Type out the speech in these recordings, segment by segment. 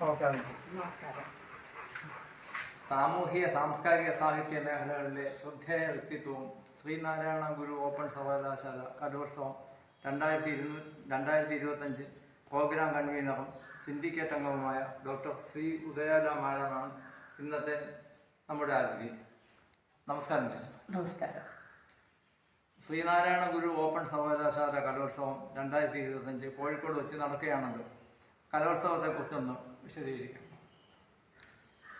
നമസ്കാരം. നമസ്കാരം. സാമൂഹിക സാംസ്കാരിക സാഹിത്യ മേഖലകളിലെ ശ്രദ്ധേയ വ്യക്തിത്വവും ശ്രീനാരായണ ഗുരു ഓപ്പൺ സർവകലാശാല കലോത്സവം രണ്ടായിരത്തി ഇരുന്നൂ രണ്ടായിരത്തി ഇരുപത്തഞ്ച് പ്രോഗ്രാം കൺവീനറും സിൻഡിക്കേറ്റ് അംഗവുമായ ഡോക്ടർ സി. ഉദയാല മാഡമാണ് ഇന്നത്തെ നമ്മുടെ അതിഥി നമസ്കാരം നമസ്കാരം. ശ്രീനാരായണ ഗുരു ഓപ്പൺ സർവകലാശാല കലോത്സവം രണ്ടായിരത്തി ഇരുപത്തഞ്ച് കോഴിക്കോട് വെച്ച് നടക്കുകയാണല്ലോ. കലോത്സവത്തെക്കുറിച്ചൊന്ന് വിശദീകരിക്കാം.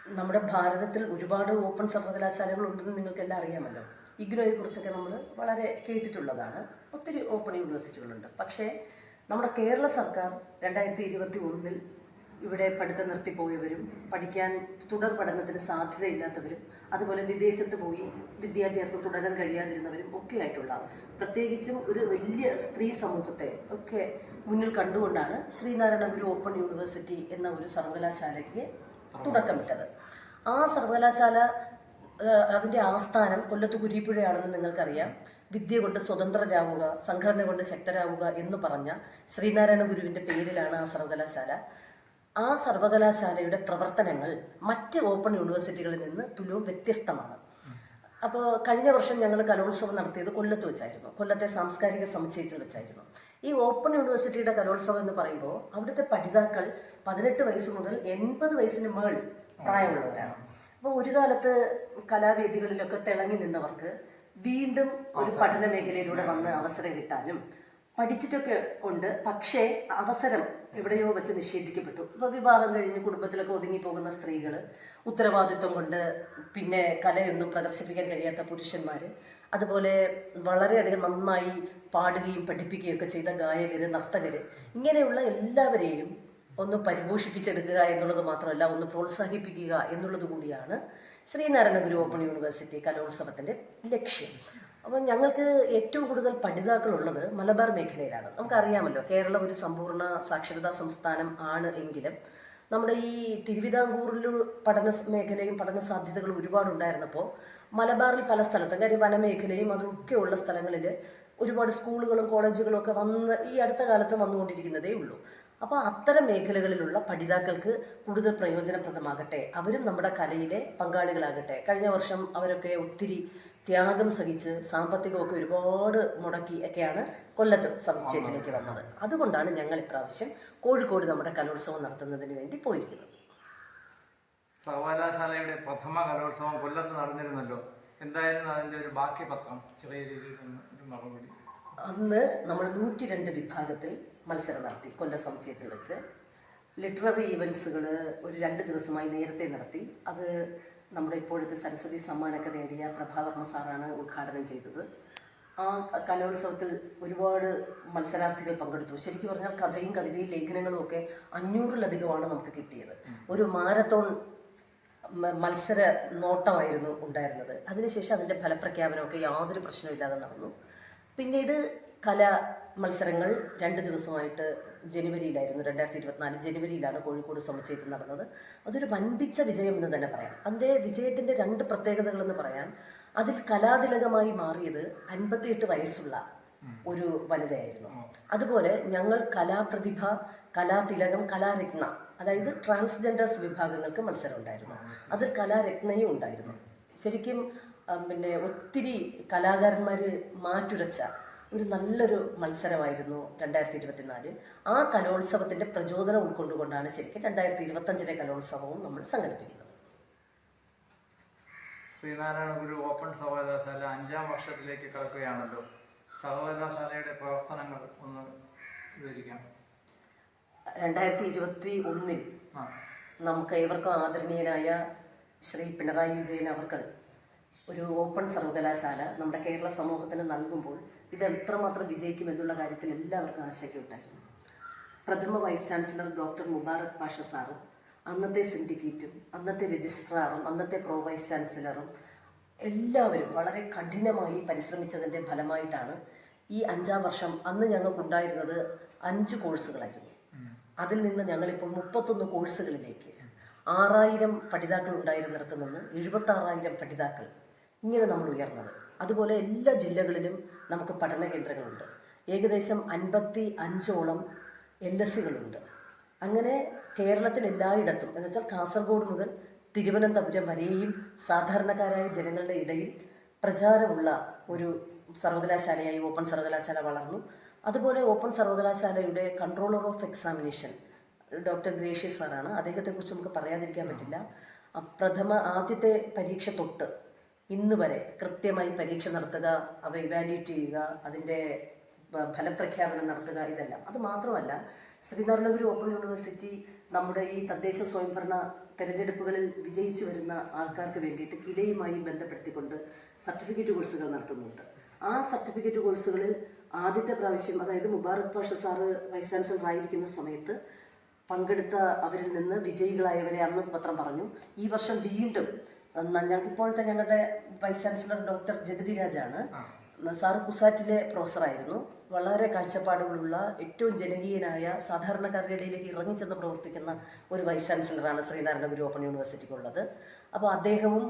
നമ്മുടെ ഭാരതത്തിൽ ഒരുപാട് ഓപ്പൺ സർവകലാശാലകൾ ഉണ്ടെന്ന് നിങ്ങൾക്കെല്ലാം അറിയാമല്ലോ. ഇഗ്നോയെ കുറിച്ചൊക്കെ നമ്മൾ വളരെ കേട്ടിട്ടുള്ളതാണ്. ഒത്തിരി ഓപ്പൺ യൂണിവേഴ്സിറ്റികളുണ്ട് പക്ഷേ നമ്മുടെ കേരള സർക്കാർ രണ്ടായിരത്തി ഇരുപത്തി ഒന്നിൽ ഇവിടെ പഠിത്തം നിർത്തിപ്പോയവരും പഠിക്കാൻ തുടർ പഠനത്തിന് സാധ്യതയില്ലാത്തവരും അതുപോലെ വിദേശത്ത് പോയി വിദ്യാഭ്യാസം തുടരാൻ കഴിയാതിരുന്നവരും ഒക്കെ ആയിട്ടുള്ള പ്രത്യേകിച്ചും ഒരു വലിയ സ്ത്രീ സമൂഹത്തെ ഒക്കെ മുന്നിൽ കണ്ടുകൊണ്ടാണ് ശ്രീനാരായണ ഗുരു ഓപ്പൺ യൂണിവേഴ്സിറ്റി എന്ന ഒരു സർവകലാശാലയ്ക്ക് തുടക്കമിട്ടത്. ആ സർവകലാശാല അതിന്റെ ആസ്ഥാനം കൊല്ലത്ത് കുരിപ്പുഴയാണെന്ന് നിങ്ങൾക്കറിയാം. വിദ്യ കൊണ്ട് സ്വതന്ത്രരാവുക സംഘടന കൊണ്ട് ശക്തരാവുക എന്ന് പറഞ്ഞ ശ്രീനാരായണ ഗുരുവിന്റെ പേരിലാണ് ആ സർവകലാശാല. ആ സർവകലാശാലയുടെ പ്രവർത്തനങ്ങൾ മറ്റ് ഓപ്പൺ യൂണിവേഴ്സിറ്റികളിൽ നിന്ന് തുലവും വ്യത്യസ്തമാണ്. അപ്പോൾ കഴിഞ്ഞ വർഷം ഞങ്ങൾ കലോത്സവം നടത്തിയത് കൊല്ലത്ത് വെച്ചായിരുന്നു. കൊല്ലത്തെ സാംസ്കാരിക സമുച്ചയത്തിൽ വെച്ചായിരുന്നു. ഈ ഓപ്പൺ യൂണിവേഴ്സിറ്റിയുടെ കലോത്സവം എന്ന് പറയുമ്പോൾ അവിടുത്തെ പഠിതാക്കൾ പതിനെട്ട് വയസ്സ് മുതൽ എൺപത് വയസ്സിന് മേൾ പ്രായമുള്ളവരാണ്. അപ്പോൾ ഒരു കാലത്ത് കലാവേദികളിലൊക്കെ തിളങ്ങി നിന്നവർക്ക് വീണ്ടും ഒരു പഠന മേഖലയിലൂടെ വന്ന് അവസരം കിട്ടാനും പഠിച്ചിട്ടൊക്കെ ഉണ്ട്. പക്ഷേ അവസരം എവിടെയോ വെച്ച് നിഷേധിക്കപ്പെട്ടു. ഇപ്പൊ വിവാഹം കഴിഞ്ഞ് കുടുംബത്തിലൊക്കെ ഒതുങ്ങി പോകുന്ന സ്ത്രീകൾ ഉത്തരവാദിത്വം കൊണ്ട് പിന്നെ കലയൊന്നും പ്രദർശിപ്പിക്കാൻ കഴിയാത്ത പുരുഷന്മാര് അതുപോലെ വളരെയധികം നന്നായി പാടുകയും പഠിപ്പിക്കുകയും ഒക്കെ ചെയ്ത ഗായകര് നർത്തകര് ഇങ്ങനെയുള്ള എല്ലാവരെയും ഒന്ന് പരിപോഷിപ്പിച്ചെടുക്കുക എന്നുള്ളത് മാത്രമല്ല ഒന്ന് പ്രോത്സാഹിപ്പിക്കുക എന്നുള്ളത് കൂടിയാണ് ശ്രീനാരായണ ഗുരു ഓപ്പൺ യൂണിവേഴ്സിറ്റി കലോത്സവത്തിന്റെ ലക്ഷ്യം. അപ്പം ഞങ്ങൾക്ക് ഏറ്റവും കൂടുതൽ പഠിതാക്കളുള്ളത് മലബാർ മേഖലയിലാണ്. നമുക്കറിയാമല്ലോ കേരളം ഒരു സമ്പൂർണ സാക്ഷരതാ സംസ്ഥാനം ആണ് എങ്കിലും നമ്മുടെ ഈ തിരുവിതാംകൂറിൽ പഠന മേഖലയും പഠന സാധ്യതകളും ഒരുപാടുണ്ടായിരുന്നപ്പോൾ മലബാറിൽ പല സ്ഥലത്തും കാര്യം വനമേഖലയും അതൊക്കെ ഉള്ള സ്ഥലങ്ങളിൽ ഒരുപാട് സ്കൂളുകളും കോളേജുകളും ഒക്കെ വന്ന് ഈ അടുത്ത കാലത്ത് വന്നുകൊണ്ടിരിക്കുന്നതേ ഉള്ളൂ. അപ്പോൾ അത്തരം മേഖലകളിലുള്ള പഠിതാക്കൾക്ക് കൂടുതൽ പ്രയോജനപ്രദമാകട്ടെ അവരും നമ്മുടെ കലയിലെ പങ്കാളികളാകട്ടെ. കഴിഞ്ഞ വർഷം അവരൊക്കെ ഒത്തിരി ത്യാഗം സഹിച്ച് സാമ്പത്തികമൊക്കെ ഒരുപാട് മുടക്കി ഒക്കെയാണ് കൊല്ലത്ത് സമുച്ചയത്തിലേക്ക് വന്നത്. അതുകൊണ്ടാണ് ഞങ്ങൾ ഇപ്രാവശ്യം കോഴിക്കോട് നമ്മുടെ കലോത്സവം നടത്തുന്നതിന് വേണ്ടി പോയിരിക്കുന്നത്. സർവകലാശാലയുടെ പ്രഥമ കലോത്സവം കൊല്ലത്ത് നടന്നിരുന്നല്ലോ. എന്തായിരുന്നു അതിന്റെ ഒരു ബാക്കി പത്രം? ചെറിയ രീതിയിൽ മറുപടി. അന്ന് നമ്മൾ നൂറ്റി രണ്ട് വിഭാഗത്തിൽ മത്സരം നടത്തി കൊല്ലം സമുച്ചയത്തിൽ വെച്ച്. ലിറ്റററി ഇവൻസുകൾ ഒരു രണ്ട് ദിവസമായി നേരത്തെ നടത്തി. അത് നമ്മുടെ ഇപ്പോഴത്തെ സരസ്വതി സമ്മാനമൊക്കെ നേടിയ പ്രഭാവർമ്മ സാറാണ് ഉദ്ഘാടനം ചെയ്തത്. ആ കലോത്സവത്തിൽ ഒരുപാട് മത്സരാർത്ഥികൾ പങ്കെടുത്തു. ശരിക്കും പറഞ്ഞാൽ കഥയും കവിതയും ലേഖനങ്ങളും ഒക്കെ അഞ്ഞൂറിലധികമാണ് നമുക്ക് കിട്ടിയത്. ഒരു മാരത്തോൺ മത്സര നോട്ടമായിരുന്നു ഉണ്ടായിരുന്നത്. അതിനുശേഷം അതിന്റെ ഫലപ്രഖ്യാപനമൊക്കെ യാതൊരു പ്രശ്നമില്ലാതെ നടന്നു. പിന്നീട് കല മത്സരങ്ങൾ രണ്ട് ദിവസമായിട്ട് ജനുവരിയിലായിരുന്നു രണ്ടായിരത്തി ഇരുപത്തിനാല് ജനുവരിയിലാണ് കോഴിക്കോട് സമുച്ചയത്തിൽ നടന്നത്. അതൊരു വൻപിച്ച വിജയം എന്ന് തന്നെ പറയാം. അതിന്റെ വിജയത്തിന്റെ രണ്ട് പ്രത്യേകതകൾ എന്ന് പറയാൻ അതിൽ കലാതിലകമായി മാറിയത് അൻപത്തിയെട്ട് വയസ്സുള്ള ഒരു വനിതയായിരുന്നു. അതുപോലെ ഞങ്ങൾ കലാപ്രതിഭ കലാതിലകം കലാരത്ന അതായത് ട്രാൻസ്ജെൻഡേഴ്സ് വിഭാഗങ്ങൾക്ക് മത്സരം ഉണ്ടായിരുന്നു. അതിൽ കലാരത്നയും ഉണ്ടായിരുന്നു. ശരിക്കും പിന്നെ ഒത്തിരി കലാകാരന്മാർ മാറ്റുരച്ച ഒരു നല്ലൊരു മത്സരമായിരുന്നു രണ്ടായിരത്തി ഇരുപത്തിനാല് ആ കലോത്സവത്തിന്റെ പ്രചോദനം ഉൾക്കൊണ്ടുകൊണ്ടാണ് ശരിക്കും രണ്ടായിരത്തി ഇരുപത്തഞ്ചിലെ കലോത്സവവും നമ്മൾ സംഘടിപ്പിക്കുന്നത്. ശ്രീനാരായണ ഗുരു ഓപ്പൺ സർവകലാശാല അഞ്ചാം വർഷത്തിലേക്ക് കടക്കുകയാണല്ലോ. സർവകലാശാലയുടെ പ്രവർത്തനങ്ങൾ ഒന്ന് വിവരിക്കാം. രണ്ടായിരത്തി ഇരുപത്തി ഒന്നിൽ നമുക്ക് ഏവർക്കും ആദരണീയനായ ശ്രീ പിണറായി വിജയൻ അവർകൾ ഒരു ഓപ്പൺ സർവകലാശാല നമ്മുടെ കേരള സമൂഹത്തിന് നൽകുമ്പോൾ ഇത് എത്രമാത്രം വിജയിക്കുമെന്നുള്ള കാര്യത്തിൽ എല്ലാവർക്കും ആശങ്കയുണ്ടായിരുന്നു പ്രഥമ vice chancellor doctor Mubarak Pasha സാറും അന്നത്തെ സിൻഡിക്കേറ്റും അന്നത്തെ രജിസ്ട്രാറും അന്നത്തെ പ്രോ വൈസ് ചാൻസലറും എല്ലാവരും വളരെ കഠിനമായി പരിശ്രമിച്ചതിന്റെ ഫലമായിട്ടാണ് ഈ അഞ്ചാം വർഷം അന്ന് ഞങ്ങൾക്കുണ്ടായിരുന്നത് അഞ്ച് കോഴ്സുകളായിരുന്നു. അതിൽ നിന്ന് ഞങ്ങളിപ്പോൾ മുപ്പത്തൊന്ന് കോഴ്സുകളിലേക്ക് ആറായിരം പഠിതാക്കൾ ഉണ്ടായിരുന്നിടത്ത് നിന്ന് എഴുപത്താറായിരം പഠിതാക്കൾ ഇങ്ങനെ നമ്മൾ ഉയർന്നത്. അതുപോലെ എല്ലാ ജില്ലകളിലും നമുക്ക് പഠന കേന്ദ്രങ്ങളുണ്ട്. ഏകദേശം അൻപത്തി അഞ്ചോളം എൽ എസ് സികളുണ്ട്. അങ്ങനെ കേരളത്തിൽ എല്ലായിടത്തും എന്ന് വെച്ചാൽ കാസർഗോഡ് മുതൽ തിരുവനന്തപുരം വരെയും സാധാരണക്കാരായ ജനങ്ങളുടെ ഇടയിൽ പ്രചാരമുള്ള ഒരു സർവകലാശാലയായി ഓപ്പൺ സർവകലാശാല വളർന്നു. അതുപോലെ ഓപ്പൺ സർവകലാശാലയുടെ controller of examination doctor Gracious സാറാണ്. അദ്ദേഹത്തെക്കുറിച്ച് നമുക്ക് പറയാതിരിക്കാൻ പറ്റില്ല. പ്രഥമ ആദ്യത്തെ പരീക്ഷ തൊട്ട് ഇന്ന് വരെ കൃത്യമായി പരീക്ഷ നടത്തുക അവ ഇവാലുവേറ്റ് ചെയ്യുക അതിന്റെ ഫലപ്രഖ്യാപനം നടത്തുക ഇതെല്ലാം. അത് മാത്രമല്ല ശ്രീനാരായണഗുരു ഓപ്പൺ യൂണിവേഴ്സിറ്റി നമ്മുടെ ഈ തദ്ദേശ സ്വയംഭരണ തെരഞ്ഞെടുപ്പുകളിൽ വിജയിച്ചു വരുന്ന ആൾക്കാർക്ക് വേണ്ടിയിട്ട് കിലയുമായി ബന്ധപ്പെടുത്തിക്കൊണ്ട് സർട്ടിഫിക്കറ്റ് കോഴ്സുകൾ നടത്തുന്നുണ്ട്. ആ സർട്ടിഫിക്കറ്റ് കോഴ്സുകളിൽ ആദ്യത്തെ പ്രാവശ്യം അതായത് Mubarak Pasha sir vice chancellor ആയിരിക്കുന്ന സമയത്ത് പങ്കെടുത്ത അവരിൽ നിന്ന് വിജയികളായവരെ അന്ന് പത്രം പറഞ്ഞു. ഈ വർഷം വീണ്ടും ന- ഞ- ഇപ്പോഴത്തെ ഞങ്ങളുടെ വൈസ് ചാൻസലർ ഡോക്ടർ ജഗതി രാജാണ് സാറ് കുസാറ്റിലെ പ്രൊഫസറായിരുന്നു. വളരെ കാഴ്ചപ്പാടുകളുള്ള ഏറ്റവും ജനകീയനായ സാധാരണക്കാരുടെ ഇടയിലേക്ക് ഇറങ്ങിച്ചെന്ന് പ്രവർത്തിക്കുന്ന ഒരു വൈസ് ചാൻസലറാണ് ശ്രീനാരായണ ഗുരു ഓപ്പൺ യൂണിവേഴ്സിറ്റിക്കുള്ളത്. അപ്പോൾ അദ്ദേഹവും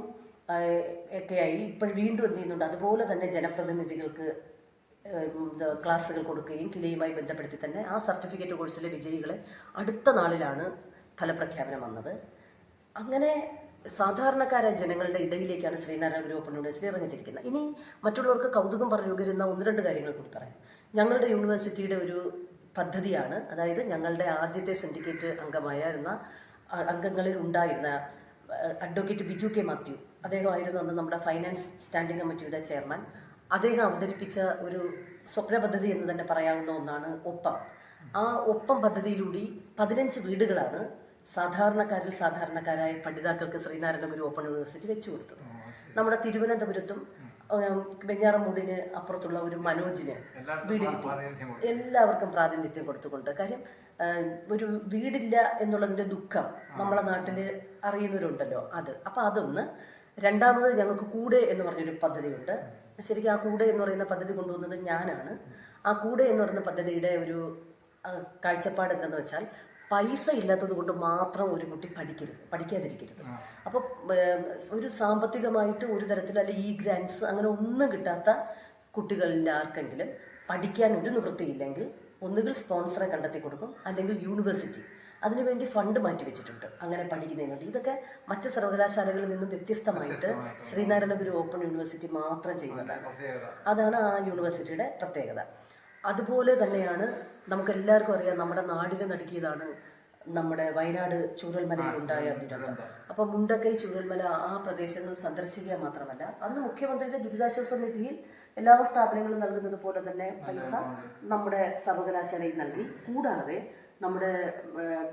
ഒക്കെയായി ഇപ്പോൾ വീണ്ടും എന്ത് ചെയ്യുന്നുണ്ട്? അതുപോലെ തന്നെ ജനപ്രതിനിധികൾക്ക് ക്ലാസ്സുകൾ കൊടുക്കുകയും കിലയുമായി ബന്ധപ്പെടുത്തി തന്നെ ആ സർട്ടിഫിക്കറ്റ് കോഴ്സിലെ വിജയികളെ അടുത്ത നാളിലാണ് ഫലപ്രഖ്യാപനം വന്നത്. അങ്ങനെ സാധാരണക്കാരായ ജനങ്ങളുടെ ഇടയിലേക്കാണ് ശ്രീനാരായണ ഗുരു ഓപ്പൺ യൂണിവേഴ്സിറ്റി ഇറങ്ങിത്തിരിക്കുന്നത്. ഇനി മറ്റുള്ളവർക്ക് കൗതുകം പറഞ്ഞു ഒന്ന് രണ്ട് കാര്യങ്ങൾ കൂടി പറയാം. ഞങ്ങളുടെ യൂണിവേഴ്സിറ്റിയുടെ ഒരു പദ്ധതിയാണ് അതായത് ഞങ്ങളുടെ ആദ്യത്തെ സിൻഡിക്കേറ്റ് അംഗമായിരുന്ന അംഗങ്ങളിൽ ഉണ്ടായിരുന്ന അഡ്വക്കേറ്റ് ബിജു കെ മാത്യു. അദ്ദേഹമായിരുന്നു അന്ന് നമ്മുടെ ഫൈനാൻസ് സ്റ്റാൻഡിംഗ് കമ്മിറ്റിയുടെ ചെയർമാൻ. അദ്ദേഹം അവതരിപ്പിച്ച ഒരു സ്വപ്ന പദ്ധതി എന്ന് തന്നെ പറയാവുന്ന ഒന്നാണ് ഒപ്പം. ആ ഒപ്പം പദ്ധതിയിലൂടെ പതിനഞ്ച് വീടുകളാണ് സാധാരണക്കാരിൽ സാധാരണക്കാരായ പഠിതാക്കൾക്ക് ശ്രീനാരായണ ഗുരു ഓപ്പൺ യൂണിവേഴ്സിറ്റി വെച്ചു കൊടുത്തത്. നമ്മുടെ തിരുവനന്തപുരത്തും വെഞ്ഞാറമൂടിന് അപ്പുറത്തുള്ള ഒരു മനോജിന് വീട് എല്ലാവർക്കും പ്രാതിനിധ്യം കൊടുത്തുകൊണ്ട്. കാര്യം ഒരു വീടില്ല എന്നുള്ളതിന്റെ ദുഃഖം നമ്മളെ നാട്ടിൽ അറിയുന്നവരുണ്ടല്ലോ അത്. അപ്പം അതൊന്ന് രണ്ടാമത് ഞങ്ങൾക്ക് കൂടെ എന്ന് പറഞ്ഞൊരു പദ്ധതിയുണ്ട്. ശരിക്കും ആ കൂടെ എന്ന് പറയുന്ന പദ്ധതി കൊണ്ടുവന്നത് ഞാനാണ്. ആ കൂടെ എന്ന് പറയുന്ന പദ്ധതിയുടെ ഒരു കാഴ്ചപ്പാട് എന്തെന്ന് വെച്ചാൽ പൈസ ഇല്ലാത്തത് കൊണ്ട് മാത്രം ഒരു കുട്ടി പഠിക്കരുത് പഠിക്കാതിരിക്കരുത്. അപ്പോൾ ഒരു സാമ്പത്തികമായിട്ട് ഒരു തരത്തിൽ അല്ലെ ഈ ഗ്രാൻസ് അങ്ങനെ ഒന്നും കിട്ടാത്ത കുട്ടികളിൽ ആർക്കെങ്കിലും പഠിക്കാൻ ഒരു നിവൃത്തിയില്ലെങ്കിൽ ഒന്നുകിൽ സ്പോൺസറെ കണ്ടെത്തി കൊടുക്കും അല്ലെങ്കിൽ യൂണിവേഴ്സിറ്റി. അതിനുവേണ്ടി ഫണ്ട് മാറ്റി വെച്ചിട്ടുണ്ട് അങ്ങനെ പഠിക്കുന്നതിന് വേണ്ടി ഇതൊക്കെ മറ്റ് സർവകലാശാലകളിൽ നിന്നും വ്യത്യസ്തമായിട്ട് ശ്രീനാരായണഗുരു ഓപ്പൺ യൂണിവേഴ്സിറ്റി മാത്രം ചെയ്യുന്നതാണ്. അതാണ് ആ യൂണിവേഴ്സിറ്റിയുടെ പ്രത്യേകത. അതുപോലെ തന്നെയാണ് നമുക്ക് എല്ലാവർക്കും അറിയാം നമ്മുടെ നാടിനെ നടുക്കിയതാണ് നമ്മുടെ വയനാട് ചൂരൽമലയിലുണ്ടായ ദുരന്തം. അപ്പൊ മുണ്ടക്കൈ ചൂരൽമല ആ പ്രദേശങ്ങൾ സന്ദർശിക്കുക മാത്രമല്ല അന്ന് മുഖ്യമന്ത്രിയുടെ ദുരിതാശ്വാസ നിധിയിൽ എല്ലാ സ്ഥാപനങ്ങളും നൽകുന്നത് പോലെ തന്നെ പൈസ നമ്മുടെ സർവകലാശാലയിൽ നൽകി. കൂടാതെ നമ്മുടെ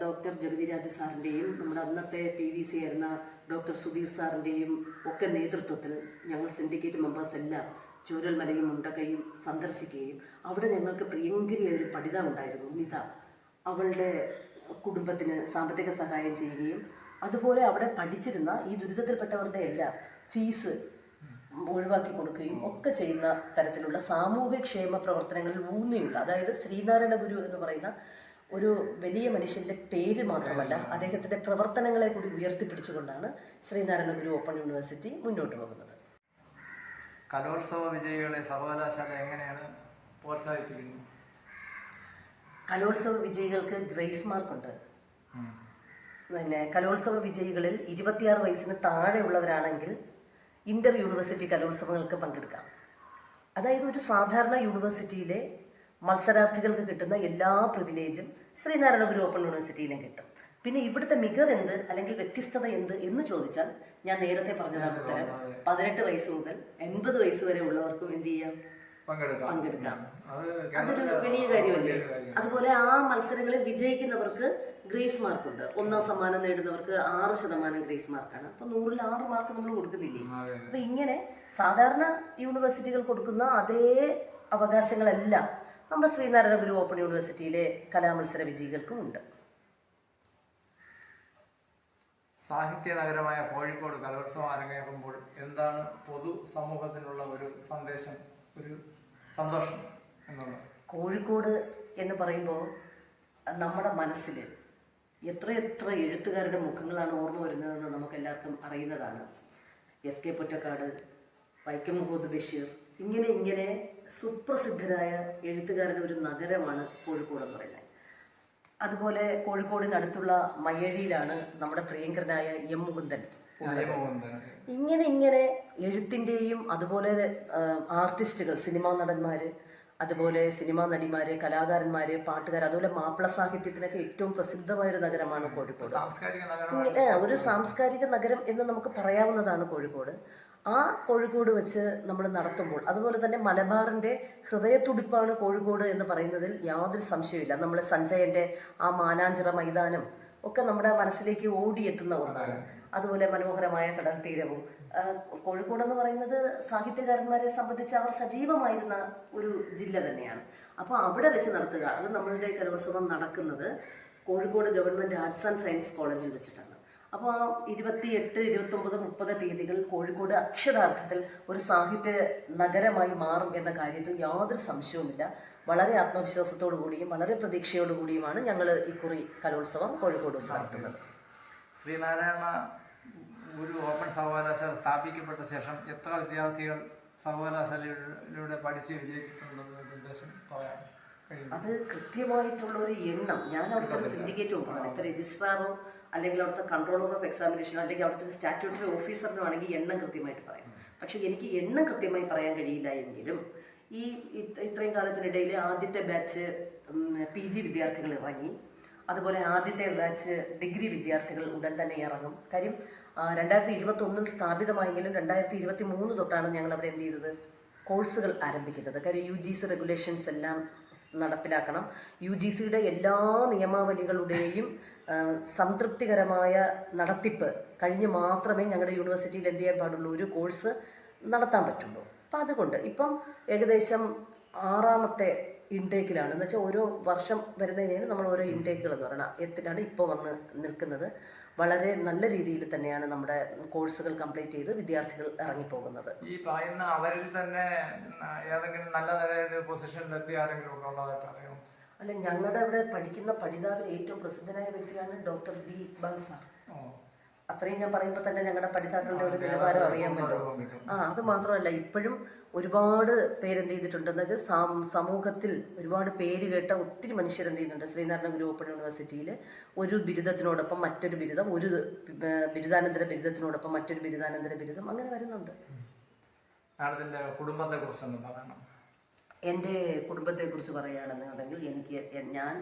ഡോക്ടർ ജഗതിരാജ സാറിന്റെയും നമ്മുടെ അന്നത്തെ പി വി സി ആയിരുന്ന ഡോക്ടർ സുധീർ സാറിന്റെയും ഒക്കെ നേതൃത്വത്തിൽ ഞങ്ങൾ സിൻഡിക്കേറ്റ് മെമ്പേഴ്സ് എല്ലാം ചൂരൽമലയും മുണ്ടക്കയും സന്ദർശിക്കുകയും അവിടെ ഞങ്ങൾക്ക് പ്രിയങ്കരിയായ ഒരു പഠിത ഉണ്ടായിരുന്നു നിത. അവളുടെ കുടുംബത്തിന് സാമ്പത്തിക സഹായം ചെയ്യുകയും അതുപോലെ അവിടെ പഠിച്ചിരുന്ന ഈ ദുരിതത്തിൽപ്പെട്ടവരുടെ എല്ലാം ഫീസ് ഒഴിവാക്കി കൊടുക്കുകയും ഒക്കെ ചെയ്യുന്ന തരത്തിലുള്ള സാമൂഹ്യക്ഷേമ പ്രവർത്തനങ്ങളിൽ ഊന്നിയുള്ള അതായത് ശ്രീനാരായണ ഗുരു എന്ന് പറയുന്ന ഒരു വലിയ മനുഷ്യന്റെ പേര് മാത്രമല്ല അദ്ദേഹത്തിന്റെ പ്രവർത്തനങ്ങളെ കൂടി ഉയർത്തിപ്പിടിച്ചുകൊണ്ടാണ് ശ്രീനാരായണ ഗുരു ഓപ്പൺ യൂണിവേഴ്സിറ്റി മുന്നോട്ട് പോകുന്നത്. കലോത്സവ വിജയികളെ സർവകലാശാല എങ്ങനെയാണ് പ്രോത്സാഹിപ്പിക്കുന്നത്? കലോത്സവ വിജയികൾക്ക് ഗ്രേസ് മാർക്കുണ്ട്. പിന്നെ കലോത്സവ വിജയികളിൽ ഇരുപത്തിയാറ് വയസ്സിന് താഴെയുള്ളവരാണെങ്കിൽ ഇന്റർ യൂണിവേഴ്സിറ്റി കലോത്സവങ്ങൾക്ക് പങ്കെടുക്കാം. അതായത് ഒരു സാധാരണ യൂണിവേഴ്സിറ്റിയിലെ മത്സരാർത്ഥികൾക്ക് കിട്ടുന്ന എല്ലാ പ്രിവിലേജും ശ്രീനാരായണ ഗുരു ഓപ്പൺ യൂണിവേഴ്സിറ്റിയിലും കിട്ടും. പിന്നെ ഇവിടുത്തെ മികവ് എന്ത്? അല്ലെങ്കിൽ വ്യത്യസ്തത എന്ത്? എന്ന് ചോദിച്ചാൽ ഞാൻ നേരത്തെ പറഞ്ഞതാണ് ഉത്തരം. പതിനെട്ട് വയസ്സ് മുതൽ എൺപത് വയസ്സ് വരെ ഉള്ളവർക്കും എന്ത് ചെയ്യാം? പങ്കെടുക്കാം. അതൊരു വലിയ കാര്യമല്ലേ? അതുപോലെ ആ മത്സരങ്ങളിൽ വിജയിക്കുന്നവർക്ക് ഗ്രേസ് മാർക്കുണ്ട്. ഒന്നാം സമ്മാനം നേടുന്നവർക്ക് ആറ് ശതമാനം ഗ്രേസ് മാർക്കാണ്. അപ്പൊ നൂറിൽ ആറ് മാർക്ക് നമ്മൾ കൊടുക്കുന്നില്ലേ. അപ്പൊ ഇങ്ങനെ സാധാരണ യൂണിവേഴ്സിറ്റികൾ കൊടുക്കുന്ന അതേ അവകാശങ്ങളെല്ലാം നമ്മുടെ ശ്രീനാരായണ ഗുരു ഓപ്പൺ യൂണിവേഴ്സിറ്റിയിലെ കലാമത്സര വിജയികൾക്കും ഉണ്ട്. സാഹിത്യ നഗരമായ കോഴിക്കോട് കലോത്സവം അരങ്ങേറുമ്പോൾ എന്താണ് പൊതു സമൂഹത്തിനുള്ള ഒരു സന്ദേശം ഒരു സന്തോഷം എന്നുള്ളത്? കോഴിക്കോട് എന്ന് പറയുമ്പോൾ നമ്മുടെ മനസ്സിൽ എത്രയെത്ര എഴുത്തുകാരുടെ മുഖങ്ങളാണ് ഓർമ്മ വരുന്നതെന്ന് നമുക്ക് എല്ലാവർക്കും അറിയുന്നതാണ്. എസ് കെ പൊറ്റക്കാട് വൈക്കം മുഹമ്മദ് ബഷീർ ഇങ്ങനെ ഇങ്ങനെ സുപ്രസിദ്ധരായ എഴുത്തുകാരുടെ ഒരു നഗരമാണ് കോഴിക്കോട് എന്ന് പറയുന്നത്. അതുപോലെ കോഴിക്കോടിനടുത്തുള്ള മയ്യഴിയിലാണ് നമ്മുടെ പ്രിയങ്കരനായ എം മുകുന്ദൻ. ഇങ്ങനെ ഇങ്ങനെ എഴുത്തിന്റെയും അതുപോലെ ആർട്ടിസ്റ്റുകൾ സിനിമാ നടന്മാർ അതുപോലെ സിനിമാ നടിമാര് കലാകാരന്മാര് പാട്ടുകാർ അതുപോലെ മാപ്പിള സാഹിത്യത്തിനൊക്കെ ഏറ്റവും പ്രസിദ്ധമായ ഒരു നഗരമാണ് കോഴിക്കോട് ഇങ്ങനെ ഒരു സാംസ്കാരിക നഗരം എന്ന് നമുക്ക് പറയാവുന്നതാണ് കോഴിക്കോട്. ആ കോഴിക്കോട് വെച്ച് നമ്മൾ നടത്തുമ്പോൾ അതുപോലെ തന്നെ മലബാറിന്റെ ഹൃദയത്തുടിപ്പാണ് കോഴിക്കോട് എന്ന് പറയുന്നതിൽ യാതൊരു സംശയമില്ല നമ്മൾ സഞ്ജയന്റെ ആ മാനാഞ്ചിറ മൈതാനം ഒക്കെ നമ്മുടെ മനസ്സിലേക്ക് ഓടിയെത്തുന്ന ഒന്നാണ്. അതുപോലെ മനോഹരമായ കടൽ തീരവും. കോഴിക്കോട് എന്ന് പറയുന്നത് സാഹിത്യകാരന്മാരെ സംബന്ധിച്ച് അവർ സജീവമായിരുന്ന ഒരു ജില്ല തന്നെയാണ്. അപ്പോൾ അവിടെ വെച്ച് നടത്തുക അത് നമ്മളുടെ കലോത്സവം നടക്കുന്നത് Kozhikode government arts and science കോളേജിൽ വെച്ചിട്ടാണ്. അപ്പോൾ ഇരുപത്തിയെട്ട് ഇരുപത്തൊമ്പത് മുപ്പത് തീയതികൾ കോഴിക്കോട് അക്ഷരാർത്ഥത്തിൽ ഒരു സാഹിത്യ നഗരമായി മാറും എന്ന കാര്യത്തിൽ യാതൊരു സംശയവുമില്ല. വളരെ ആത്മവിശ്വാസത്തോടു കൂടിയും വളരെ പ്രതീക്ഷയോടു കൂടിയുമാണ് ഞങ്ങൾ ഇക്കുറി കലോത്സവം കോഴിക്കോട് വെച്ച് നടത്തുന്നത്. ശ്രീനാരായണ ഗുരു ഓപ്പൺ സർവകലാശാല സ്ഥാപിക്കപ്പെട്ട ശേഷം എത്ര വിദ്യാർത്ഥികൾ സർവകലാശാലയിലൂടെ പഠിച്ച് വിജയിച്ചിട്ടുണ്ടെന്ന് അത് കൃത്യമായിട്ടുള്ള ഒരു എണ്ണം. ഞാൻ അവിടുത്തെ ഒരു സിൻഡിക്കേറ്റ് നോക്കുകയാണ് ഇപ്പൊ രജിസ്ട്രാറോ അല്ലെങ്കിൽ അവിടുത്തെ കൺട്രോളർ ഓഫ് എക്സാമിനേഷൻ അല്ലെങ്കിൽ അവിടുത്തെ ഒരു സ്റ്റാറ്റ്യൂട്ടറി ഓഫീസറിനോ ആണെങ്കിൽ എണ്ണം കൃത്യമായിട്ട് പറയാം പക്ഷെ എനിക്ക് എണ്ണം കൃത്യമായി പറയാൻ കഴിയില്ല എങ്കിലും ഈ ഇത് ഇത്രയും കാലത്തിനിടയിൽ ആദ്യത്തെ ബാച്ച് പി ജി വിദ്യാർത്ഥികൾ ഇറങ്ങി. അതുപോലെ ആദ്യത്തെ ബാച്ച് ഡിഗ്രി വിദ്യാർത്ഥികൾ ഉടൻ തന്നെ ഇറങ്ങും. കാര്യം രണ്ടായിരത്തി ഇരുപത്തി ഒന്നിൽ സ്ഥാപിതമായെങ്കിലും രണ്ടായിരത്തി ഇരുപത്തി മൂന്ന് തൊട്ടാണ് ഞങ്ങൾ അവിടെ എന്ത് ചെയ്തത്? കോഴ്സുകൾ ആരംഭിക്കുന്നത്. കാര്യം യു ജി സി റെഗുലേഷൻസ് എല്ലാം നടപ്പിലാക്കണം. യു ജി സിയുടെ എല്ലാ നിയമാവലികളുടെയും സംതൃപ്തികരമായ നടത്തിപ്പ് കഴിഞ്ഞ് മാത്രമേ ഞങ്ങളുടെ യൂണിവേഴ്സിറ്റിയിൽ എന്ത് ചെയ്യാൻ പാടുള്ളൂ? ഒരു കോഴ്സ് നടത്താൻ പറ്റുള്ളൂ. അപ്പം അതുകൊണ്ട് ഇപ്പം ഏകദേശം ആറാമത്തെ ഇൻടേക്കിലാണ് എന്ന് വെച്ചാൽ ഓരോ വർഷം വരുന്നതിനാണ് നമ്മൾ ഓരോ ഇൻടേക്കുകൾ എന്ന് പറയുന്നത് എത്തിലാണ് ഇപ്പോൾ വന്ന് നിൽക്കുന്നത്. വളരെ നല്ല രീതിയിൽ തന്നെയാണ് നമ്മുടെ കോഴ്സുകൾ കംപ്ലീറ്റ് ചെയ്ത് വിദ്യാർത്ഥികൾ ഇറങ്ങിപ്പോകുന്നത്. ഈ പറയുന്ന അവരിൽ തന്നെ ഏതെങ്കിലും നല്ല നിലയിൽ പൊസിഷനിലെത്തി ആരെങ്കിലും ഉള്ളതായിട്ട് അല്ല ഞങ്ങളുടെ അവിടെ പഠിക്കുന്ന പഠിതാവിൽ ഏറ്റവും പ്രസിദ്ധനായ വ്യക്തിയാണ് ഡോക്ടർ ബി ഇക്ബാൽ സാർ അത്രയും ഞാൻ പറയുമ്പോൾ തന്നെ ഞങ്ങളുടെ പഠിതാക്കളുടെ ഒരു നിലവാരം അറിയാമല്ലോ അറിയാൻ പറ്റും. ആ അത് മാത്രമല്ല ഇപ്പോഴും ഒരുപാട് പേരെന്ത് ചെയ്തിട്ടുണ്ടെന്ന് വെച്ചാൽ സമൂഹത്തിൽ ഒരുപാട് പേര് കേട്ട ഒത്തിരി മനുഷ്യരെന്ത് ചെയ്യുന്നുണ്ട്. ശ്രീനാരായണ ഗുരു ഓപ്പൺ യൂണിവേഴ്സിറ്റിയിൽ ഒരു ബിരുദത്തിനോടൊപ്പം മറ്റൊരു ബിരുദം ഒരു ബിരുദാനന്തര ബിരുദത്തിനോടൊപ്പം മറ്റൊരു ബിരുദാനന്തര ബിരുദം അങ്ങനെ വരുന്നുണ്ട്. കുടുംബത്തെ കുറിച്ചൊന്ന് പറയണം. എന്റെ കുടുംബത്തെക്കുറിച്ച് പറയുകയാണെന്നുണ്ടെങ്കിൽ എനിക്ക് ഞാൻ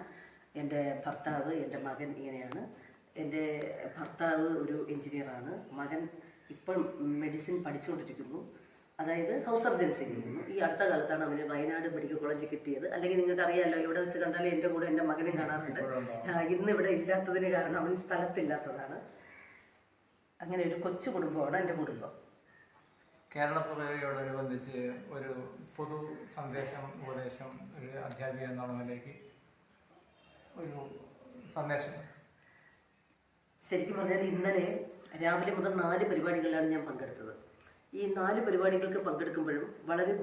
എന്റെ ഭർത്താവ് എന്റെ മകൻ ഇങ്ങനെയാണ്. എന്റെ ഭർത്താവ് ഒരു എഞ്ചിനീയറാണ് മകൻ ഇപ്പം മെഡിസിൻ പഠിച്ചുകൊണ്ടിരിക്കുന്നു. അതായത് ഹൗസ് സർജൻസി ചെയ്യുന്നു ഈ അടുത്ത കാലത്താണ് അവന് വയനാട് മെഡിക്കൽ കോളേജിൽ കിട്ടിയത്. അല്ലെങ്കിൽ നിങ്ങൾക്ക് അറിയാമല്ലോ ഇവിടെ വെച്ച് കണ്ടാൽ എന്റെ കൂടെ എന്റെ മകനും കാണാറുണ്ട്. ഇന്ന് ഇവിടെ ഇല്ലാത്തതിന് കാരണം അവൻ സ്ഥലത്തില്ലാത്തതാണ്. അങ്ങനെ ഒരു കൊച്ചു കുടുംബമാണ് എന്റെ കുടുംബം. കേരള കേരളപ്പിറവിയോടനുബന്ധിച്ച് ഒരു പൊതു സന്ദേശം ഉപദേശം ഒരു അധ്യാപിക എന്നുള്ള നിലയ്ക്ക് ഒരു സന്ദേശം. ശരിക്കും പറഞ്ഞാൽ ഇന്നലെ രാവിലെ മുതൽ നാല് പരിപാടികളിലാണ് ഞാൻ പങ്കെടുത്തത്. ഈ നാല് പരിപാടികൾക്ക് പങ്കെടുക്കുമ്പോഴും വളരെ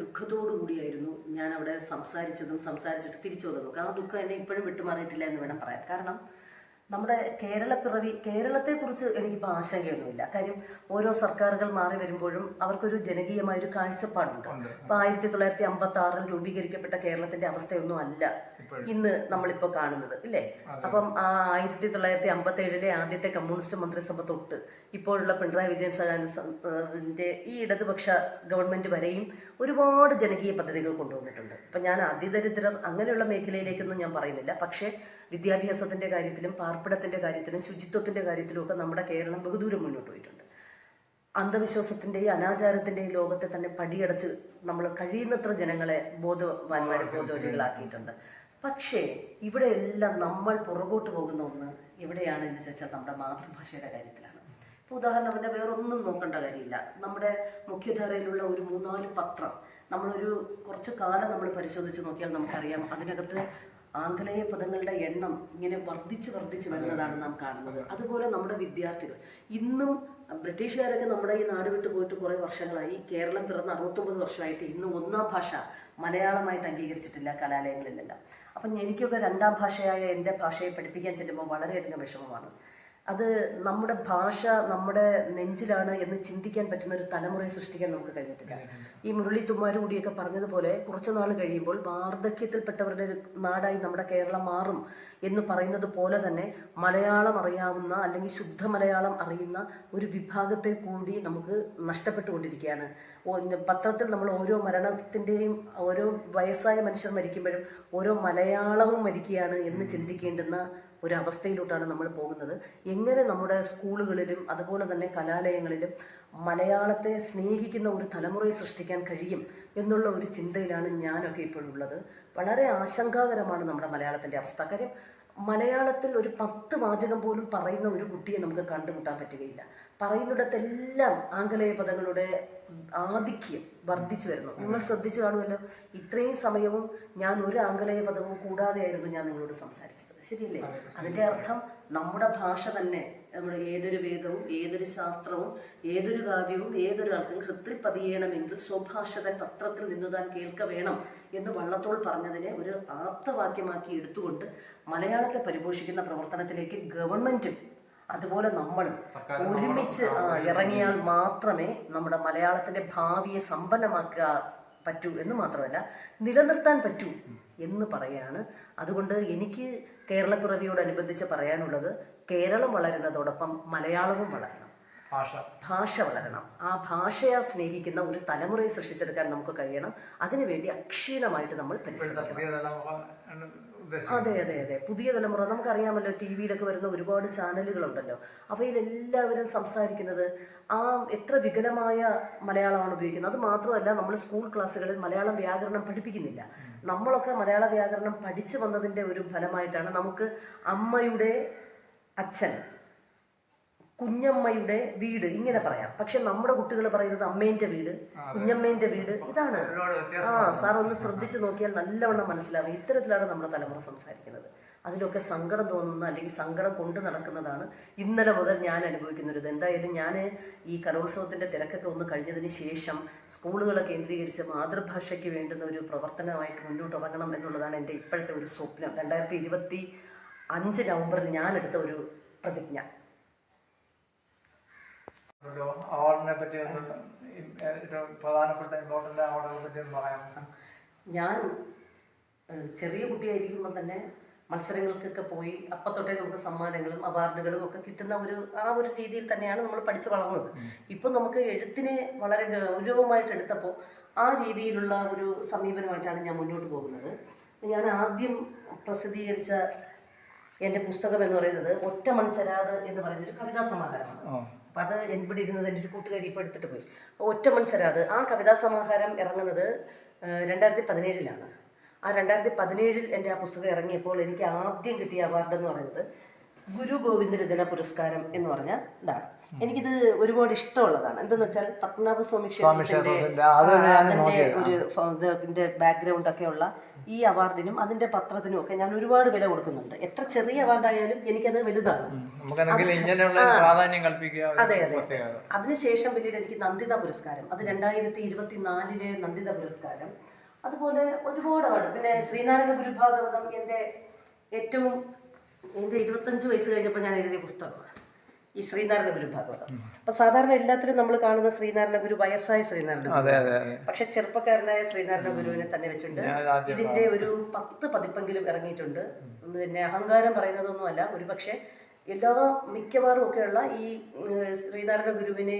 കൂടിയായിരുന്നു ഞാൻ അവിടെ സംസാരിച്ചതും സംസാരിച്ചിട്ട് തിരിച്ചു വന്നതും. ആ ദുഃഖം എന്നെ ഇപ്പോഴും വിട്ടുമാറിയിട്ടില്ല എന്ന് വേണം പറയാൻ. കാരണം നമ്മുടെ കേരളപ്പിറവി കേരളത്തെക്കുറിച്ച് എനിക്കിപ്പോൾ ആശങ്കയൊന്നുമില്ല. കാര്യം ഓരോ സർക്കാരുകൾ മാറി വരുമ്പോഴും അവർക്കൊരു ജനകീയമായ ഒരു കാഴ്ചപ്പാടുണ്ട്. അപ്പോൾ ഇപ്പൊ ആയിരത്തി തൊള്ളായിരത്തി അമ്പത്തി ആറിൽ രൂപീകരിക്കപ്പെട്ട കേരളത്തിന്റെ അവസ്ഥയൊന്നും അല്ല ഇന്ന് നമ്മളിപ്പോ കാണുന്നത് ഇല്ലേ? അപ്പം ആ ആയിരത്തി തൊള്ളായിരത്തി അമ്പത്തി ഏഴിലെ ആദ്യത്തെ കമ്മ്യൂണിസ്റ്റ് മന്ത്രിസഭ തൊട്ട് ഇപ്പോഴുള്ള പിണറായി വിജയൻ സഹാനിന്റെ ഈ ഇടതുപക്ഷ ഗവൺമെന്റ് വരെയും ഒരുപാട് ജനകീയ പദ്ധതികൾ കൊണ്ടുവന്നിട്ടുണ്ട്. ഇപ്പൊ ഞാൻ അതിദരിദ്രർ അങ്ങനെയുള്ള മേഖലയിലേക്കൊന്നും ഞാൻ പറയുന്നില്ല. പക്ഷേ വിദ്യാഭ്യാസത്തിന്റെ കാര്യത്തിലും പാർപ്പിടത്തിന്റെ കാര്യത്തിലും ശുചിത്വത്തിന്റെ കാര്യത്തിലും ഒക്കെ നമ്മുടെ കേരളം ബഹുദൂരം മുന്നോട്ട് പോയിട്ടുണ്ട്. അന്ധവിശ്വാസത്തിന്റെയും അനാചാരത്തിന്റെയും ലോകത്തെ തന്നെ പടിയടച്ച് നമ്മൾ കഴിയുന്നത്ര ജനങ്ങളെ ബോധവാന്മാരെ ബോധവതികളാക്കിയിട്ടുണ്ട് പക്ഷേ ഇവിടെ എല്ലാം നമ്മൾ പുറകോട്ട് പോകുന്ന ഒന്ന് എവിടെയാണ് എന്ന് ചോദിച്ചാൽ നമ്മുടെ മാതൃഭാഷയുടെ കാര്യത്തിലാണ്. ഇപ്പൊ ഉദാഹരണം പിന്നെ വേറൊന്നും നോക്കേണ്ട കാര്യമില്ല. നമ്മുടെ മുഖ്യധാരയിലുള്ള ഒരു മൂന്നാൽ പത്രം നമ്മളൊരു കുറച്ച് കാലം നമ്മൾ പരിശോധിച്ച് നോക്കിയാൽ നമുക്കറിയാം. അതിനകത്ത് ആംഗലേയ പദങ്ങളുടെ എണ്ണം ഇങ്ങനെ വർദ്ധിച്ച് വർദ്ധിച്ച് വരുന്നതാണ് നാം കാണുന്നത്. അതുപോലെ നമ്മുടെ വിദ്യാർത്ഥികൾ. ഇന്നും ബ്രിട്ടീഷുകാരൊക്കെ നമ്മുടെ ഈ നാട് വിട്ടു പോയിട്ട് കുറേ വർഷങ്ങളായി. കേരളം പിറന്ന അറുപത്തൊമ്പത് വർഷമായിട്ട് ഇന്ന് ഒന്നാം ഭാഷ മലയാളമായിട്ട് അംഗീകരിച്ചിട്ടില്ല കലാലയങ്ങളിലെല്ലാം. അപ്പം എനിക്കൊക്കെ രണ്ടാം ഭാഷയായ എന്റെ ഭാഷയെ പഠിപ്പിക്കാൻ ചെല്ലുമ്പോൾ വളരെയധികം വിഷമമാണ്. അത് നമ്മുടെ ഭാഷ നമ്മുടെ നെഞ്ചിലാണ് എന്ന് ചിന്തിക്കാൻ പറ്റുന്ന ഒരു തലമുറയെ സൃഷ്ടിക്കാൻ നമുക്ക് കഴിഞ്ഞിട്ടില്ല. ഈ മുരളി തുമ്മാരുകൂടിയൊക്കെ പറഞ്ഞതുപോലെ കുറച്ചു നാൾ കഴിയുമ്പോൾ വാർദ്ധക്യത്തിൽപ്പെട്ടവരുടെ ഒരു നാടായി നമ്മുടെ കേരളം മാറും എന്ന് പറയുന്നത് പോലെ തന്നെ മലയാളം അറിയാവുന്ന അല്ലെങ്കിൽ ശുദ്ധ മലയാളം അറിയുന്ന ഒരു വിഭാഗത്തെ കൂടി നമുക്ക് നഷ്ടപ്പെട്ടുകൊണ്ടിരിക്കുകയാണ്. പത്രത്തിൽ നമ്മൾ ഓരോ മരണത്തിന്റെയും ഓരോ വയസ്സായ മനുഷ്യർ മരിക്കുമ്പോഴും ഓരോ മലയാളവും മരിക്കുകയാണ് എന്ന് ചിന്തിക്കേണ്ടുന്ന ഒരു അവസ്ഥയിലോട്ടാണ് നമ്മൾ പോകുന്നത്. എങ്ങനെ നമ്മുടെ സ്കൂളുകളിലും അതുപോലെ തന്നെ കലാലയങ്ങളിലും മലയാളത്തെ സ്നേഹിക്കുന്ന ഒരു തലമുറയെ സൃഷ്ടിക്കാൻ കഴിയും എന്നുള്ള ഒരു ചിന്തയിലാണ് ഞാനൊക്കെ ഇപ്പോഴുള്ളത്. വളരെ ആശങ്കാകരമാണ് നമ്മുടെ മലയാളത്തിന്റെ അവസ്ഥ. കാര്യം മലയാളത്തിൽ ഒരു പത്ത് വാചകം പോലും പറയുന്ന ഒരു കുട്ടിയെ നമുക്ക് കണ്ടുമുട്ടാൻ പറ്റുകയില്ല. പറയുന്നിടത്തെല്ലാം ആംഗലേയ പദങ്ങളുടെ ആധിക്യം വർദ്ധിച്ചു വരുന്നു. നിങ്ങൾ ശ്രദ്ധിച്ചു കാണുമല്ലോ ഇത്രയും സമയവും ഞാൻ ഒരു ആംഗലേയ പദവും കൂടാതെയായിരുന്നു ഞാൻ നിങ്ങളോട് സംസാരിച്ചത്. ശരിയല്ലേ? അതിന്റെ അർത്ഥം നമ്മുടെ ഭാഷ തന്നെ നമ്മൾ ഏതൊരു വേദവും ഏതൊരു ശാസ്ത്രവും ഏതൊരു കാവ്യവും ഏതൊരാൾക്കും ഹൃത്തിൽ പതിയണമെങ്കിൽ സ്വഭാഷതൻ പത്രത്തിൽ നിന്നു താൻ കേൾക്ക വേണം എന്ന് വള്ളത്തോൾ പറഞ്ഞതിനെ ഒരു ആപ്തവാക്യമാക്കി എടുത്തുകൊണ്ട് മലയാളത്തെ പരിപോഷിക്കുന്ന പ്രവർത്തനത്തിലേക്ക് ഗവൺമെന്റും അതുപോലെ നമ്മളും ഒരുമിച്ച് ഇറങ്ങിയാൽ മാത്രമേ നമ്മുടെ മലയാളത്തിന്റെ ഭാവിയെ സമ്പന്നമാക്കുക പറ്റൂ എന്ന് മാത്രമല്ല നിലനിർത്താൻ പറ്റൂ എന്ന് പറയാണ്. അതുകൊണ്ട് എനിക്ക് കേരളപ്പിറവിയോടനുബന്ധിച്ച് പറയാനുള്ളത് കേരളം വളരുന്നതോടൊപ്പം മലയാളവും വളരണം. ഭാഷ. ഭാഷ വളരണം. ആ ഭാഷയെ സ്നേഹിക്കുന്ന ഒരു തലമുറയെ സൃഷ്ടിച്ചെടുക്കാൻ നമുക്ക് കഴിയണം. അതിനുവേണ്ടി അക്ഷീണമായിട്ട് നമ്മൾ പരിശ്രമിക്കണം. അതെ അതെ അതെ. പുതിയ തലമുറ നമുക്കറിയാമല്ലോ ടി വിയിലൊക്കെ വരുന്ന ഒരുപാട് ചാനലുകളുണ്ടല്ലോ. അവയിലെല്ലാവരും സംസാരിക്കുന്നത് ആ എത്ര വികലമായ മലയാളമാണ് ഉപയോഗിക്കുന്നത്. അത് മാത്രമല്ല നമ്മൾ സ്കൂൾ ക്ലാസ്സുകളിൽ മലയാളം വ്യാകരണം പഠിപ്പിക്കുന്നില്ല. നമ്മളൊക്കെ മലയാള വ്യാകരണം പഠിച്ചു വന്നതിന്റെ ഒരു ഫലമായിട്ടാണ് നമുക്ക് അമ്മയുടെ അച്ഛൻ കുഞ്ഞമ്മയുടെ വീട് ഇങ്ങനെ പറയാം. പക്ഷെ നമ്മുടെ കുട്ടികൾ പറയുന്നത് അമ്മേന്റെ വീട് കുഞ്ഞമ്മേന്റെ വീട് ഇതാണ്. ആ സാർ ഒന്ന് ശ്രദ്ധിച്ചു നോക്കിയാൽ നല്ലവണ്ണം മനസ്സിലാവും. ഇത്തരത്തിലാണ് നമ്മുടെ തലമുറ സംസാരിക്കുന്നത്. അതിലൊക്കെ സങ്കടം തോന്നുന്ന അല്ലെങ്കിൽ സങ്കടം കൊണ്ട് നടക്കുന്നതാണ് ഇന്നലെ മുതൽ ഞാൻ അനുഭവിക്കുന്നത് എന്തായാലും ഞാൻ ഈ കലോത്സവത്തിന്റെ തിരക്കൊക്കെ ഒന്ന് കഴിഞ്ഞതിന് ശേഷം സ്കൂളുകളെ കേന്ദ്രീകരിച്ച് മാതൃഭാഷയ്ക്ക് വേണ്ടുന്ന ഒരു പ്രവർത്തനമായിട്ട് മുന്നോട്ട് ഇറങ്ങണം എന്നുള്ളതാണ് എന്റെ ഇപ്പോഴത്തെ ഒരു സ്വപ്നം. രണ്ടായിരത്തി ഇരുപത്തി അഞ്ച് നവംബറിൽ ഞാൻ എടുത്ത ഒരു പ്രതിജ്ഞ. അവാർഡിനെ പറ്റി ഏറ്റവും പ്രധാനപ്പെട്ട ഇമ്പോർട്ടന്റ് അവാർഡിനെ പറ്റി പറയാം ഞാൻ ചെറിയ കുട്ടിയായിരിക്കുമ്പോൾ തന്നെ മത്സരങ്ങൾക്കൊക്കെ പോയി അപ്പത്തൊട്ടേ നമുക്ക് സമ്മാനങ്ങളും അവാർഡുകളും ഒക്കെ കിട്ടുന്ന ഒരു ആ ഒരു രീതിയിൽ തന്നെയാണ് നമ്മൾ പഠിച്ചു വളർന്നത്. ഇപ്പം നമുക്ക് എഴുത്തിനെ വളരെ ഗൗരവമായിട്ട് എടുത്തപ്പോൾ ആ രീതിയിലുള്ള ഒരു സമീപനമായിട്ടാണ് ഞാൻ മുന്നോട്ട് പോകുന്നത്. ഞാൻ ആദ്യം പ്രസിദ്ധീകരിച്ച എന്റെ പുസ്തകം എന്ന് പറയുന്നത് ഒറ്റ മൺചരാത് എന്ന് പറയുന്നൊരു കവിതാ സമാഹാരമാണ്. അപ്പം അത് ഇവിടെ ഇരുന്നത് എന്റെ ഒരു കൂട്ടുകാരി ഇപ്പോൾ എടുത്തിട്ട് പോയി. ഒറ്റ അത്. ആ കവിതാ സമാഹാരം ഇറങ്ങുന്നത് രണ്ടായിരത്തി പതിനേഴിലാണ് ആ രണ്ടായിരത്തി പതിനേഴിൽ എന്റെ ആ പുസ്തകം ഇറങ്ങിയപ്പോൾ എനിക്ക് ആദ്യം കിട്ടിയ അവാർഡ് എന്ന് പറയുന്നത് ഗുരു ഗോവിന്ദ രചന പുരസ്കാരം എന്ന് പറഞ്ഞ ഇതാണ്. എനിക്കിത് ഒരുപാട് ഇഷ്ടമുള്ളതാണ്. എന്തെന്ന് വെച്ചാൽ പത്മനാഭ സ്വാമി ക്ഷേത്രത്തിന്റെ ഒരു ബാക്ക്ഗ്രൗണ്ട് ഒക്കെ ഉള്ള ഈ അവാർഡിനും അതിന്റെ പത്രത്തിനും ഒക്കെ ഞാൻ ഒരുപാട് വില കൊടുക്കുന്നുണ്ട്. എത്ര ചെറിയ അവാർഡായാലും എനിക്കത് വലുതാണ്. അതെ അതെ അതിനുശേഷം പിന്നീട് എനിക്ക് നന്ദിത പുരസ്കാരം അത് രണ്ടായിരത്തി ഇരുപത്തി നാലിലെ നന്ദിത പുരസ്കാരം. അതുപോലെ ഒരുപാട് അവാർഡ്. പിന്നെ ശ്രീനാരായണ ഗുരുഭാഗവതം എന്റെ ഏറ്റവും എന്റെ ഇരുപത്തഞ്ച് വയസ്സ് കഴിഞ്ഞപ്പോൾ ഞാൻ എഴുതിയ പുസ്തകമാണ്. ഈ ശ്രീനാരായണ ഗുരു ഭാഗവതം. അപ്പൊ സാധാരണ എല്ലാത്തിലും നമ്മൾ കാണുന്ന ശ്രീനാരായണ ഗുരു വയസ്സായ ശ്രീനാരായണ ഗുരു. പക്ഷെ ചെറുപ്പക്കാരനായ ശ്രീനാരായണ ഗുരുവിനെ തന്നെ വെച്ചിട്ടുണ്ട്. ഇതിന്റെ ഒരു പത്ത് പതിപ്പെങ്കിലും ഇറങ്ങിയിട്ടുണ്ട്. പിന്നെ അഹങ്കാരം പറയുന്നതൊന്നുമല്ല. ഒരുപക്ഷെ എല്ലാ മിക്കവാറും ഒക്കെയുള്ള ഈ ശ്രീനാരായണ ഗുരുവിനെ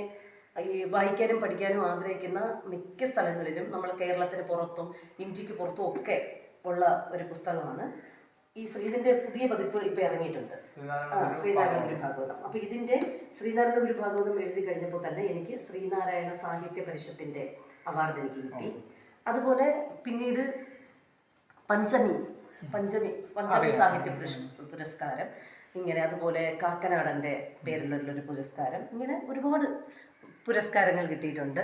ഈ വായിക്കാനും പഠിക്കാനും ആഗ്രഹിക്കുന്ന മിക്ക സ്ഥലങ്ങളിലും നമ്മൾ കേരളത്തിന് പുറത്തും ഇന്ത്യയ്ക്ക് പുറത്തും ഒക്കെ ഉള്ള ഒരു പുസ്തകമാണ്. ഈ ഇതിന്റെ പുതിയ പതിപ്പ് ഇപ്പൊ ഇറങ്ങിയിട്ടുണ്ട്. ശ്രീനാരായണ ഗുരു ഭാഗവതം അപ്പൊ ഇതിന്റെ ശ്രീനാരായണ ഗുരു ഭാഗവതം എഴുതി കഴിഞ്ഞപ്പോൾ തന്നെ എനിക്ക് ശ്രീനാരായണ സാഹിത്യ പരിഷത്തിന്റെ അവാർഡ് എനിക്ക് കിട്ടി. അതുപോലെ പിന്നീട് പഞ്ചമി പഞ്ചമി പഞ്ചമി സാഹിത്യ പുരസ്കാരം ഇങ്ങനെ അതുപോലെ കാക്കനാടന്റെ പേരിലുള്ളൊരു പുരസ്കാരം ഇങ്ങനെ ഒരുപാട് പുരസ്കാരങ്ങൾ കിട്ടിയിട്ടുണ്ട്.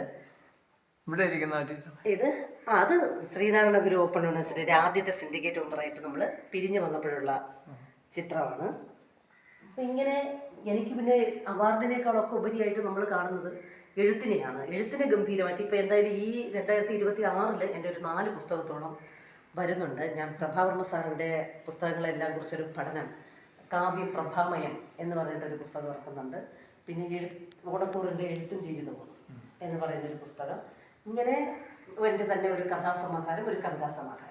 ഇവിടെ ഇരിക്കുന്ന ഇത് അത് ശ്രീനാരായണ ഗുരു ഓപ്പൺ യൂണിവേഴ്സിറ്റിയുടെ ആദ്യത്തെ സിൻഡിക്കേറ്റ് മെമ്പറായിട്ട് നമ്മൾ പിരിഞ്ഞു വന്നപ്പോഴുള്ള ചിത്രമാണ്. അപ്പം ഇങ്ങനെ എനിക്ക് പിന്നെ അവാർഡിനേക്കാളൊക്കെ ഉപരിയായിട്ട് നമ്മൾ കാണുന്നത് എഴുത്തിനെയാണ്. എഴുത്തിനെ ഗംഭീരമായിട്ട് ഇപ്പം എന്തായാലും ഈ രണ്ടായിരത്തി ഇരുപത്തി ആറിൽ എന്റെ ഒരു നാല് പുസ്തകത്തോളം വരുന്നുണ്ട്. ഞാൻ പ്രഭാവർമ്മ സാറിന്റെ പുസ്തകങ്ങളെല്ലാം കുറിച്ചൊരു പഠനം കാവ്യം പ്രഭാമയം എന്ന് പറഞ്ഞിട്ട് ഒരു പുസ്തകം ഇറക്കുന്നുണ്ട്. പിന്നെ എഴു ഓണക്കൂറിന്റെ എഴുത്തും ജീവിതവും എന്ന് പറയുന്ന ഒരു പുസ്തകം. ഇങ്ങനെ എന്റെ തന്നെ ഒരു കഥാസമാഹാരം ഒരു കവിതാ സമാഹാരം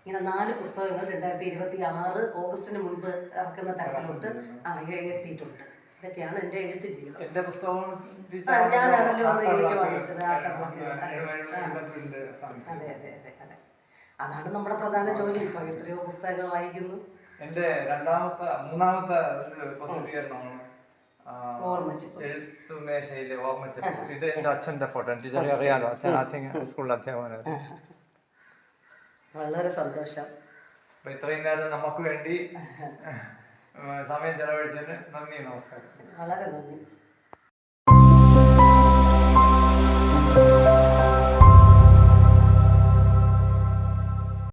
ഇങ്ങനെ നാല് പുസ്തകങ്ങൾ രണ്ടായിരത്തി ഇരുപത്തി ആറ് ഓഗസ്റ്റിന് മുൻപ് ഇറക്കുന്ന തരത്തിലോട്ട് ആ എത്തിയിട്ടുണ്ട്. ഇതൊക്കെയാണ് എന്റെ എഴുത്ത് ജീവിതം. എന്റെ പുസ്തകവും ആ, ഞാനാണല്ലോ ഒന്ന് സമയത്ത്. അതെ. അതെ അതെ അതെ അതാണ് നമ്മുടെ പ്രധാന ജോലി ഇപ്പോൾ എത്രയോ പുസ്തകങ്ങൾ വായിക്കുന്നു. എന്റെ രണ്ടാമത്തെ മൂന്നാമത്തെ ഒരു പ്രസിദ്ധീകരണമാണ്. എഴുത്തുമേശയിലെ ഓർമ്മച്ചപ്പ്. ഇത് എന്റെ അച്ഛന്റെ ഫോട്ടോ. ടീച്ചർ അറിയാലോ. അച്ഛൻ ആദ്യം സ്കൂളിൽ അധ്യാപകനായിരുന്നു വളരെ സന്തോഷം. അപ്പൊ ഇത്രയും നേരം നമുക്ക് വേണ്ടി സമയം ചെലവഴിച്ചതിന് നന്ദി നമസ്കാരം. വളരെ നന്ദി.